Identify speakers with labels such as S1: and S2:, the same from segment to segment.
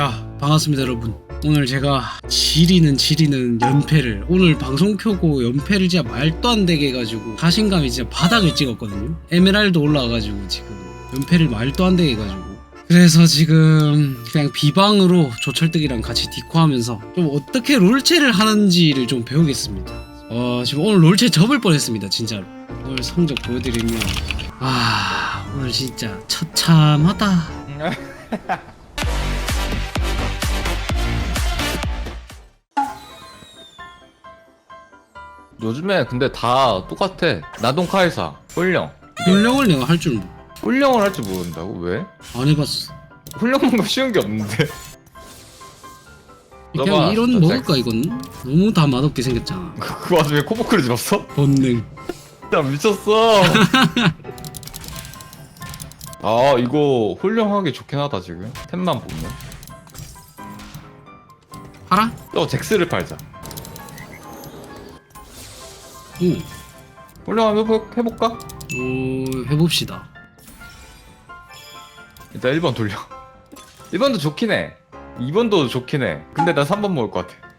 S1: 자 반갑습니다 여러분. 오늘 제가 지리는 지리는 연패를 오늘 방송 켜고 연패를 진짜 말도 안 되게 해가지고 자신감이 진짜 바닥을 찍었거든요. 에메랄드 올라와가지고 지금 연패를 말도 안 되게 해가지고. 그래서 지금 그냥 비방으로 조철득이랑 같이 디코하면서 좀 어떻게 롤체를 하는지를 좀 배우겠습니다. 어 지금 오늘 롤체 접을 뻔했습니다 진짜로. 오늘 성적 보여드리면. 아 오늘 진짜 처참하다
S2: 요즘에 근데 다 똑같아. 나동 카이사, 훌령.
S1: 훌령을 내가 할 줄
S2: 훌령을 할 줄 모른다고? 왜?
S1: 안 해봤어
S2: 훌령만큼 쉬운 게 없는데.
S1: 그냥 이런 먹을까 이건? 너무 다 맛없게 생겼잖아
S2: 그, 그 와중에 코보크를 집었어?
S1: 본능
S2: 나 미쳤어. 아 이거 훌령하기 좋긴 하다 지금. 템만 보면.
S1: 팔아?
S2: 또 잭스를 팔자.
S1: 응
S2: 훌령 한번 해볼, 해볼까?
S1: 어... 해봅시다
S2: 일단 1번 돌려. 1번도 좋긴 해. 2번도 좋긴 해. 근데 나 3번 먹을 것 같아.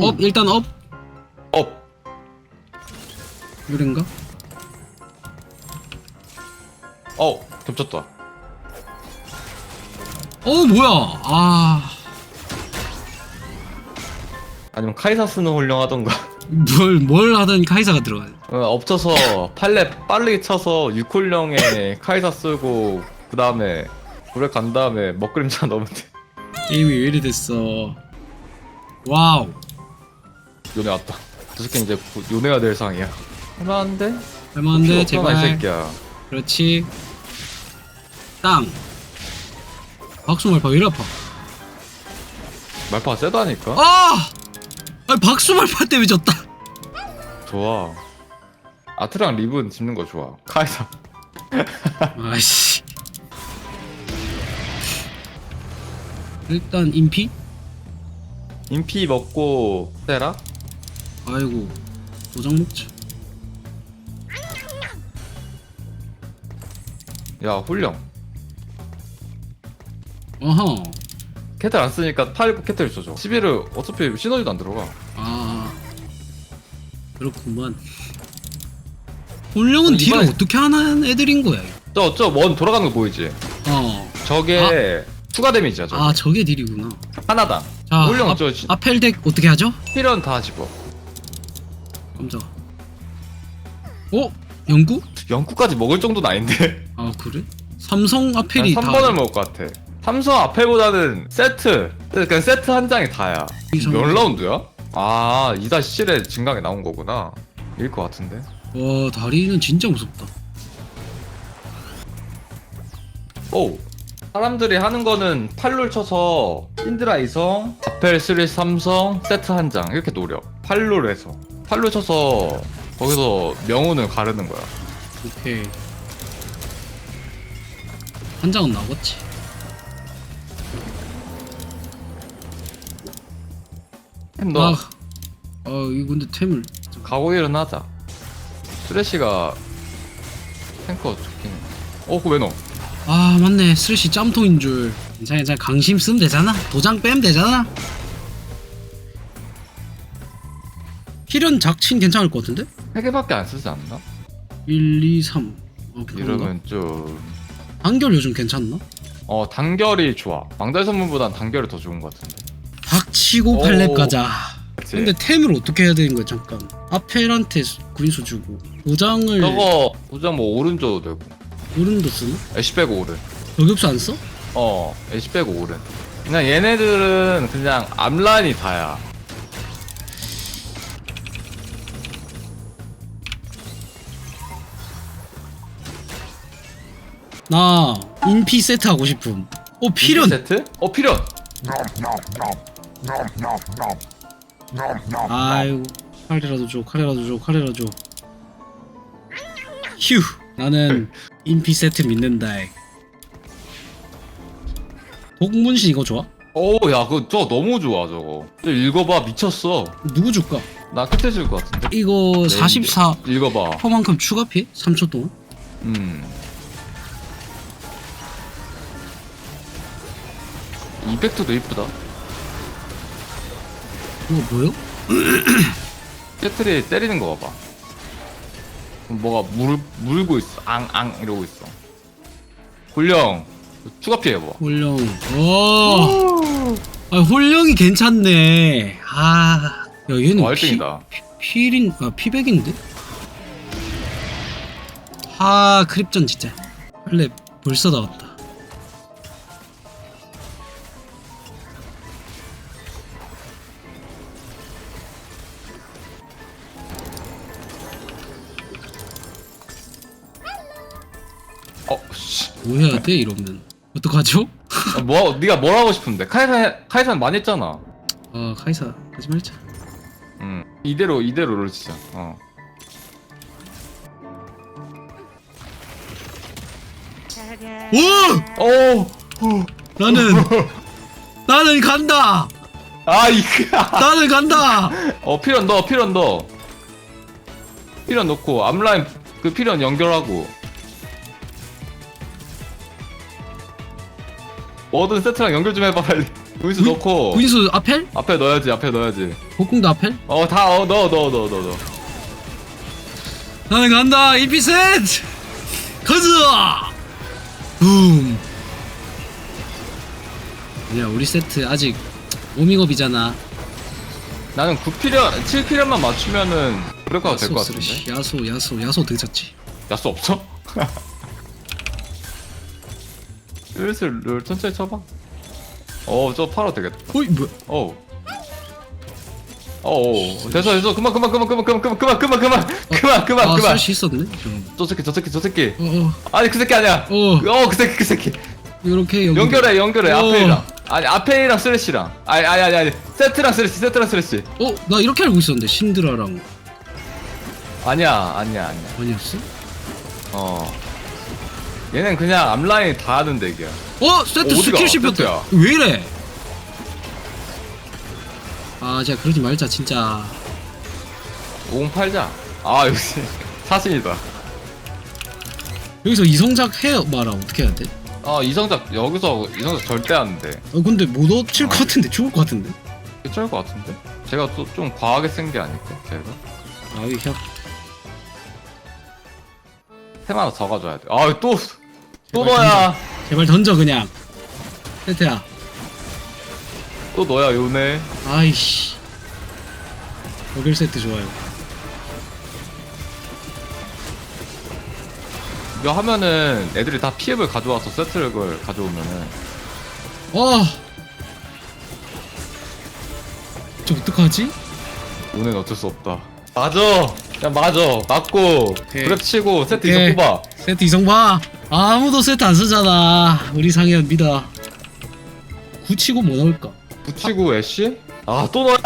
S1: 업 일단 업
S2: 업.
S1: 요런가?
S2: 어 겹쳤다.
S1: 어 뭐야 아...
S2: 아니면 카이사 쓰는 훌령 하던가.
S1: 뭘, 뭘 하든 카이사가 들어가야 돼
S2: 어, 엎쳐서 팔레 빠르게 쳐서 6홀령에 카이사 쓰고 그 다음에 불에 간 다음에 먹그림자 넣으면 돼.
S1: 게임이 왜 이리 됐어? 와우.
S2: 요네 왔다. 저 새끼 이제 구- 요네가 될 상이야. 할만한데?
S1: 할만한데
S2: 필요 없잖아, 이
S1: 제발.
S2: 새끼야?
S1: 그렇지. 땅. 박수 말파 왜 이리 아파
S2: 말파가 세다니까?
S1: 아! 아니 박수말파 때문에 졌다.
S2: 좋아. 아트랑 리븐 집는 거 좋아. 카이사.
S1: 아이씨. 일단 인피?
S2: 인피 먹고 세라?
S1: 아이고 도장 먹자.
S2: 야 훌령.
S1: 어허
S2: 캐틀 안 쓰니까 팔 캐틀 써줘 11을 어차피 시너지도 안 들어가
S1: 아 그렇구만 훌령은
S2: 어,
S1: 딜을
S2: 이번에-
S1: 어떻게 하는 애들인 거야 이거?
S2: 저저 원 돌아가는 거 보이지?
S1: 어.
S2: 저게 추가 데미지야 저게
S1: 아 저게 딜이구나
S2: 하나당
S1: 자
S2: 훌령
S1: 앞,
S2: 저 시-
S1: 아펠덱 어떻게 하죠?
S2: 필연 다 집어
S1: 깜짝아 어? 영구?
S2: 영구까지 먹을 정도는 아닌데
S1: 아 그래? 삼성 아펠이 난다
S2: 3번을 먹을 것 같아 삼성 앞에보다는 세트 그냥 세트 한 장이 다야.
S1: 이성-
S2: 몇 라운드야? 아 2-7에 진강에 나온 거구나. 일 것 같은데.
S1: 와 다리는 진짜 무섭다.
S2: 오 사람들이 하는 거는 팔롤 쳐서 힌드라 2성 아펠 3 삼성 세트 한 장 이렇게 노려. 팔롤에서. 팔롤 쳐서 거기서 명운을 가르는 거야.
S1: 오케이. 한 장은 나갔지
S2: 템 넣어
S1: 아, 아 이거 근데 템을.
S2: 가고 일어나자. 쓰레쉬가 탱커 좋긴 해 어, 그거 왜 넣어?
S1: 아 맞네. 스레시 짬통인 줄. 괜찮아 괜찮아. 강심 쓰면 되잖아. 도장 빼면 되잖아. 필연 작친 괜찮을 것 같은데?
S2: 3개밖에 안 쓰지 않나?
S1: 1, 2, 3 어, 그런가?
S2: 이러면 좀...
S1: 단결 요즘 괜찮나?
S2: 어, 단결이 좋아. 왕달 선물보단 단결이 더 좋은 것 같은데
S1: 박치고
S2: 오.
S1: 팔렙 가자
S2: 그치?
S1: 근데 템을 어떻게 해야 되는 거야 잠깐 아펠한테 구인수 주고 도장을
S2: 저거 도장 뭐 오른 줘도 되고
S1: 오른도 쓰나?
S2: 애쉬 빼고 오른
S1: 저격수 안 써?
S2: 어 애쉬 빼고 오른 그냥 얘네들은 그냥 앞라인이 다야
S1: 나 인피 세트 하고 싶음 어 필연
S2: 세트? 어 필연!
S1: 아이고 칼이라도 줘 칼이라도 줘 칼이라도 줘 휴 나는 인피 세트 믿는다 독문신 이거 좋아?
S2: 오야 그거 저거 너무 좋아 저거 저 읽어봐 미쳤어
S1: 누구 줄까?
S2: 나 끝에 줄 것 같은데
S1: 이거
S2: 네,
S1: 44
S2: 읽어봐
S1: 퍼만큼 추가 피해? 3초 동안?
S2: 음 이펙트도 이쁘다.
S1: 이거 뭐요?
S2: 세트리 때리는 거 봐봐. 뭐가 물, 물고 있어. 앙 앙 이러고 있어. 굴령 추가 피해 봐.
S1: 홀령. 오. 아, 홀령이 괜찮네. 아, 야 얘는
S2: 어, 1등이다.
S1: 피, 필인 아 피백인데? 아 크립전 진짜. 원래 벌써 나왔다. 돼 이러면 어떡하죠?
S2: 아, 뭐, 네가 뭘 하고 싶은데? 카이산, 카이산 많이 했잖아.
S1: 아 카이사 하지 말자.
S2: 응. 이대로, 이대로 롤 치자. 어.
S1: 오!
S2: 오!
S1: 나는 나는 간다.
S2: 아, 이거.
S1: 나는 간다.
S2: 어, 필연 넣어, 필연 넣어. 필연 넣고, 앞라인 그 필연 연결하고. 뭐든 세트랑 연결 좀 해봐, 빨리. 여기서
S1: 구-
S2: 넣고.
S1: 구인수 아펠?
S2: 앞에 넣어야지, 앞에 넣어야지.
S1: 복궁도 아펠?
S2: 어, 다, 어, 넣어, 넣어, 넣어, 넣어, 넣어.
S1: 나는 간다. 1피셋. 가자. 붐. 아니야 우리 세트 아직 오밍업이잖아.
S2: 나는 9필연, 7필연만 맞추면은, 그럴까 될것 같은데.
S1: 쓰레쉬. 야소 야소 야소 등쳤지.
S2: 야수 없어? 슬슬 롤 천천히 쳐봐. 어, 저 팔아 되겠다.
S1: 어이 뭐야?
S2: 어우. 어우. 됐어, 됐어. 그만, 그만, 그만, 그만, 그만, 그만, 그만, 그만, 그만, 그만, 그만,
S1: 아
S2: 그만.
S1: 슬시 있었네. 좀.
S2: 저 새끼, 저 새끼, 저 새끼.
S1: 어, 어
S2: 아니, 그 새끼 아니야.
S1: 어.
S2: 어, 그 새끼, 그 새끼.
S1: 이렇게 연결.
S2: 연결해, 연결해.
S1: 어.
S2: 앞에랑. 아니, 앞에랑 쓰레쉬랑. 아니, 아니, 아니, 아니. 세트랑 쓰레쉬, 세트랑 쓰레쉬.
S1: 어, 나 이렇게 알고 있었는데 신드라랑
S2: 아니야, 아니야, 아니야.
S1: 아니었어?
S2: 어. 얘는 그냥 앞라인 다 하는 덱이야.
S1: 어, 세트
S2: 어디가?
S1: 스킬 씹혔다.
S2: 세트야.
S1: 왜 이래? 아, 진짜 그러지 말자 진짜.
S2: 50 팔자. 아, 역시. 사신이다.
S1: 여기서 이성작 해 말아 어떻게 해야 돼?
S2: 아 이성작 여기서 이성작 절대 안 돼.
S1: 어, 근데 못 얻칠 것 같은데 죽을 것 같은데.
S2: 괜찮을 것 같은데? 제가 또 좀 과하게 쓴 게 아닐까? 제가
S1: 아, 이혀
S2: 템 하나 더 가져야 돼. 아또 또
S1: 제발
S2: 너야.
S1: 제발 던져 그냥. 세트야.
S2: 또 너야 요네.
S1: 아이씨. 여길 세트 좋아요.
S2: 이거 하면은 애들이 다 피해를 가져와서 세트를 가져오면은
S1: 어. 저 어떡하지?
S2: 요네는 어쩔 수 없다. 맞아. 그냥 맞아. 맞고
S1: 오케이.
S2: 그랩 치고 세트
S1: 오케이.
S2: 이성 뽑아.
S1: 세트 이성 봐. 아무도 세트 안 쓰잖아. 우리 상현 믿어. 굳히고 뭐 넣을까?
S2: 붙이고 애쉬? 아 또 너야?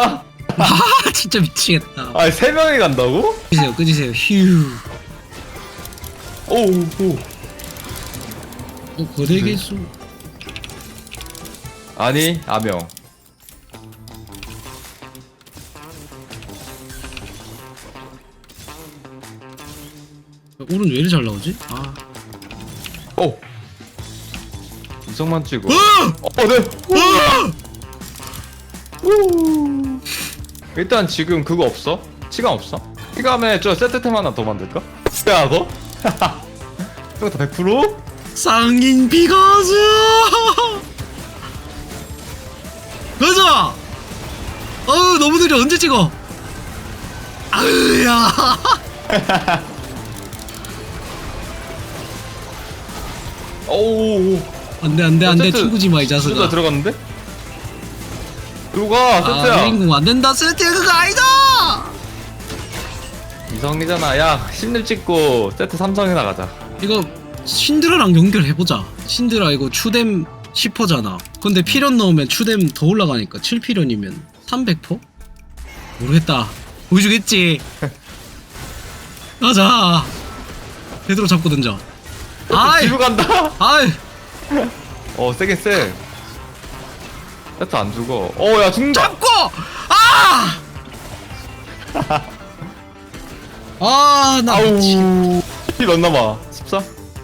S1: 아 진짜 미치겠다.
S2: 아니 세 명이 간다고?
S1: 끄지세요, 끄지세요. 휴.
S2: 오오 오.
S1: 어 거대 개수.
S2: 아니 아명.
S1: 오른 왜 이리 잘 나오지? 아.
S2: 오. 이성만 찍어.
S1: 어!
S2: 어, 네.
S1: 어!
S2: 일단 지금 그거 없어? 시간 없어? 시간에 저 세트템 하나 더 만들까? 야 너? 이거 다 100%?
S1: 쌍인 비가즈. 가자. 어우 너무 느려 언제 찍어? 아으야.
S2: 오오오
S1: 안돼 안돼 안돼.
S2: 세트
S1: 튕구지 마이
S2: 진짜
S1: 자식아.
S2: 들어갔는데? 들어가?
S1: 아
S2: 세트야.
S1: 메인공 안 된다. 세트야 그거 아니다.
S2: 이성이잖아. 야 10렙 찍고 세트 삼성이나 가자.
S1: 이거 신드라랑 연결해 보자. 신드라 이거 추뎀 10%잖아. 근데 필연 넣으면 추뎀 더 올라가니까 7필연이면 300%? 모르겠다. 보여주겠지? 가자. 제대로 잡고 던져 아이.
S2: 뒤로 간다?
S1: 아이.
S2: 어 세게 세. 세트 안 죽어. 어야 죽는다.
S1: 잡고! 아! 아나 미치
S2: 아우 힐몇 남아 14?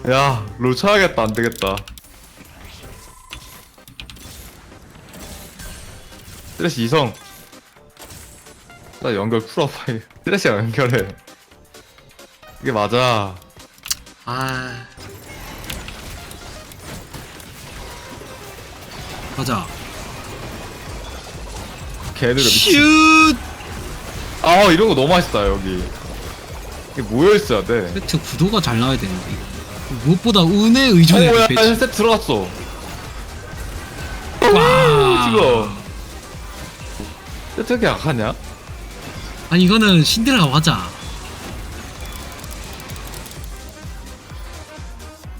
S2: 야롤 쳐야겠다. 안 되겠다. 쓰레쉬 이성. 나 연결 풀어봐 쓰레쉬가 연결해. 이게 맞아.
S1: 아 가자.
S2: 미친.
S1: 슛!
S2: 아 이런 거 너무 맛있다 여기. 이게 모여 있어야 돼.
S1: 세트 구도가 잘 나와야 되는데. 무엇보다 운에
S2: 어,
S1: 의존해야
S2: 뭐야
S1: 돼 배치.
S2: 세트 들어갔어.
S1: 와.
S2: 지금. 세트 왜 이렇게 약하냐?
S1: 아니 이거는 신데렐라 맞아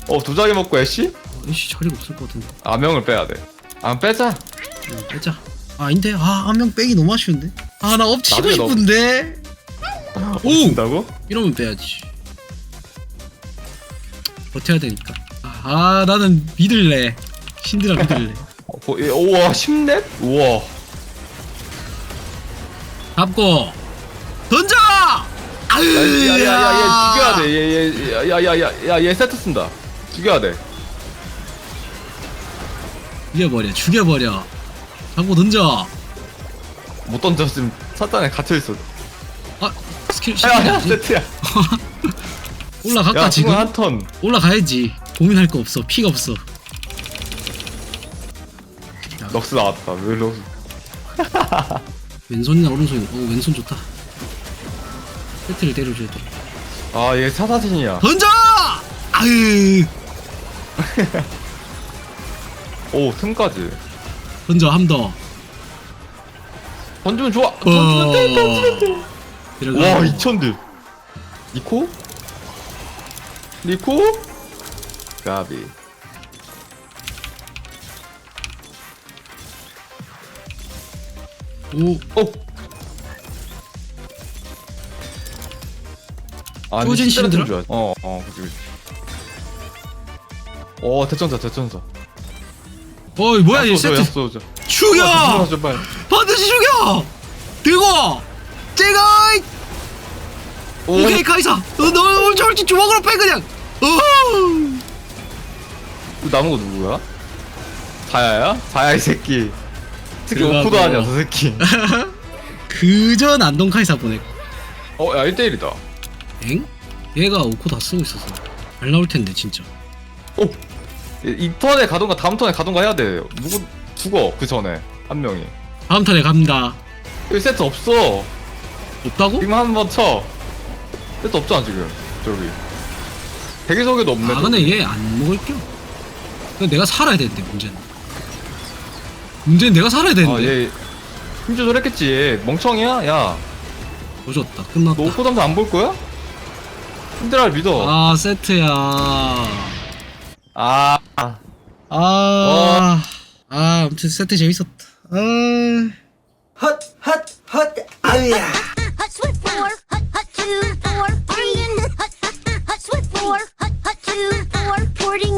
S2: 어 도자기 먹고 애쉬?
S1: 이씨 자리가 없을 것 같은데.
S2: 아명을 빼야 돼 아 빼자
S1: 응, 빼자 아 아닌데 아 한 명 빼기 너무 아쉬운데 아나
S2: 나중에 너-
S1: 싶은데 오
S2: 된다고?
S1: 이러면 빼야지 버텨야 되니까 아, 아 나는 믿을래 신데렐라 믿을래
S2: 어, 보- 예, 우와 10렙? 우와
S1: 잡고 던져 아유
S2: 야야야야 죽여야 돼 얘얘야야야야얘 세트 쓴다 죽여야 돼
S1: 죽여버려 죽여버려. 잡고 던져.
S2: 못 던졌으면 사단에 갇혀있어.
S1: 아 스킬
S2: 야야
S1: 시켜야지
S2: 세트야.
S1: 올라갈까
S2: 야
S1: 지금?
S2: 지금 한턴.
S1: 올라가야지. 고민할 거 없어. 피가 없어.
S2: 럭스 나왔다. 왜 럭스
S1: 왼손이나 오른손이 어 왼손 좋다. 세트를 때려줘야 돼.
S2: 아얘 사사진이야.
S1: 던져! 아유
S2: 오 틈까지
S1: 던져 함더
S2: 던지면 좋아
S1: 어.
S2: 던지면 돼 던지면 돼
S1: 들어가
S2: 와 2000딜 니코? 니코? 가비
S1: 오
S2: 오! 아,
S1: 들어?
S2: 줄 알았- 어, 어, 그치, 그치. 어, 대천사, 대천사.
S1: 어이 뭐야 얘
S2: 약소,
S1: 세트
S2: 약소.
S1: 죽여
S2: 빨리.
S1: 반드시 죽여 들고 제가
S2: 오,
S1: 오케이 카이사 너, 저렇게 주먹으로 빼 그냥
S2: 어그 남은 거 누구야? 자야야? 자야, 이 새끼. 특히
S1: 들어가고.
S2: 오프도 아니야, 저 새끼.
S1: 그저 난동 카이사 보냈고
S2: 어, 야, 1대1이다.
S1: 엥? 얘가 오코 다 쓰고 있어서 잘 나올 텐데 진짜
S2: 오! 이, 이 턴에 가던가 다음 턴에 가던가 해야 돼. 누구, 죽어, 그 전에. 한 명이.
S1: 다음 턴에 갑니다
S2: 여기 세트 없어.
S1: 없다고?
S2: 지금 한 번 쳐. 세트 없잖아, 지금. 저기. 대기석에도 없네.
S1: 아 근데 얘 안 먹을겨 근데 내가 살아야 되는데 문제는 문제는 내가 살아야 되는데
S2: 아, 얘힘 조절했겠지. 얘 멍청이야? 야,
S1: 조졌다 끝났다
S2: 너 오프 담도 안 볼 거야? 힘들어 믿어.
S1: 아 세트야
S2: 아,
S1: 아, 아, 아무튼 세트 재밌었다. 아,
S3: 헛, 헛, 헛, 아우야.
S4: hut swift four, hut hut two, four, three, and hut hut hut swift four, hut hut two, four, porting.